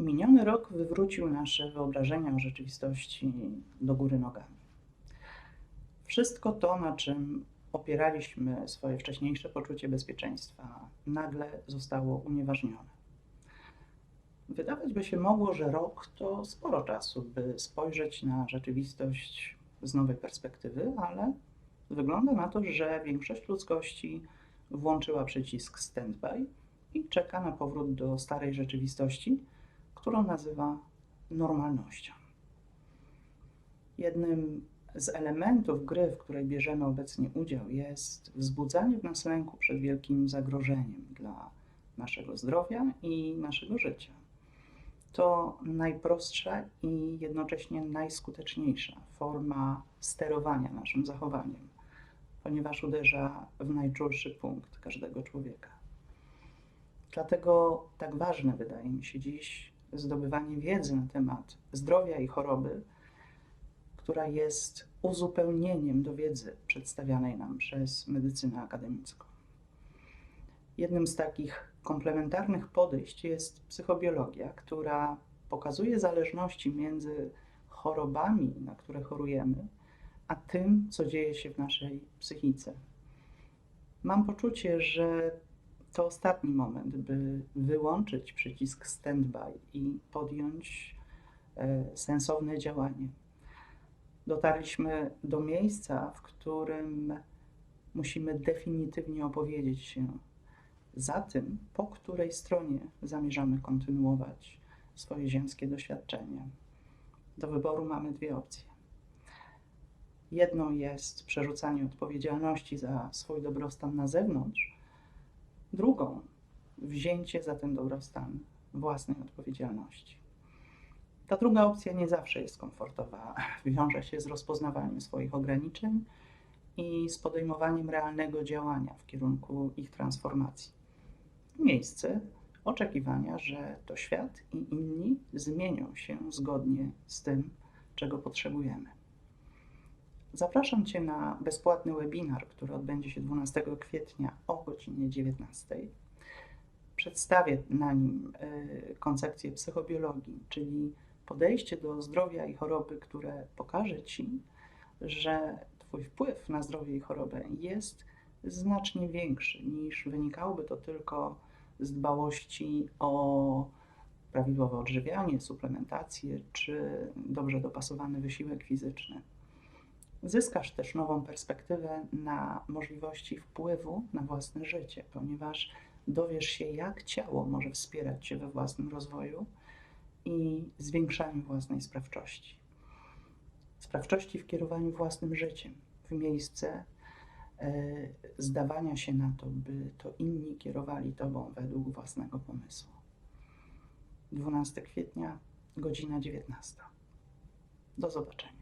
Miniony rok wywrócił nasze wyobrażenia o rzeczywistości do góry nogami. Wszystko to, na czym opieraliśmy swoje wcześniejsze poczucie bezpieczeństwa, nagle zostało unieważnione. Wydawać by się mogło, że rok to sporo czasu, by spojrzeć na rzeczywistość z nowej perspektywy, ale wygląda na to, że większość ludzkości włączyła przycisk standby i czeka na powrót do starej rzeczywistości, którą nazywa normalnością. Jednym z elementów gry, w której bierzemy obecnie udział, jest wzbudzanie w nas lęku przed wielkim zagrożeniem dla naszego zdrowia i naszego życia. To najprostsza i jednocześnie najskuteczniejsza forma sterowania naszym zachowaniem, ponieważ uderza w najczulszy punkt każdego człowieka. Dlatego tak ważne wydaje mi się dziś zdobywanie wiedzy na temat zdrowia i choroby, która jest uzupełnieniem do wiedzy przedstawianej nam przez medycynę akademicką. Jednym z takich komplementarnych podejść jest psychobiologia, która pokazuje zależności między chorobami, na które chorujemy, a tym, co dzieje się w naszej psychice. Mam poczucie, że to ostatni moment, by wyłączyć przycisk standby i podjąć e, sensowne działanie. Dotarliśmy do miejsca, w którym musimy definitywnie opowiedzieć się za tym, po której stronie zamierzamy kontynuować swoje ziemskie doświadczenie. Do wyboru mamy dwie opcje. Jedną jest przerzucanie odpowiedzialności za swój dobrostan na zewnątrz, drugą wzięcie za ten dobrostan własnej odpowiedzialności. Ta druga opcja nie zawsze jest komfortowa, wiąże się z rozpoznawaniem swoich ograniczeń i z podejmowaniem realnego działania w kierunku ich transformacji. Miejsce oczekiwania, że to świat i inni zmienią się zgodnie z tym, czego potrzebujemy. Zapraszam Cię na bezpłatny webinar, który odbędzie się 12 kwietnia o godzinie 19. Przedstawię na nim y, koncepcję psychobiologii, czyli podejście do zdrowia i choroby, które pokaże Ci, że Twój wpływ na zdrowie i chorobę jest znacznie większy niż wynikałoby to tylko z dbałości o prawidłowe odżywianie, suplementację czy dobrze dopasowany wysiłek fizyczny. Zyskasz też nową perspektywę na możliwości wpływu na własne życie, ponieważ dowiesz się, jak ciało może wspierać Cię we własnym rozwoju i zwiększaniu własnej sprawczości. Sprawczości w kierowaniu własnym życiem, w miejsce e, zdawania się na to, by to inni kierowali Tobą według własnego pomysłu. 12 kwietnia, godzina 19. Do zobaczenia.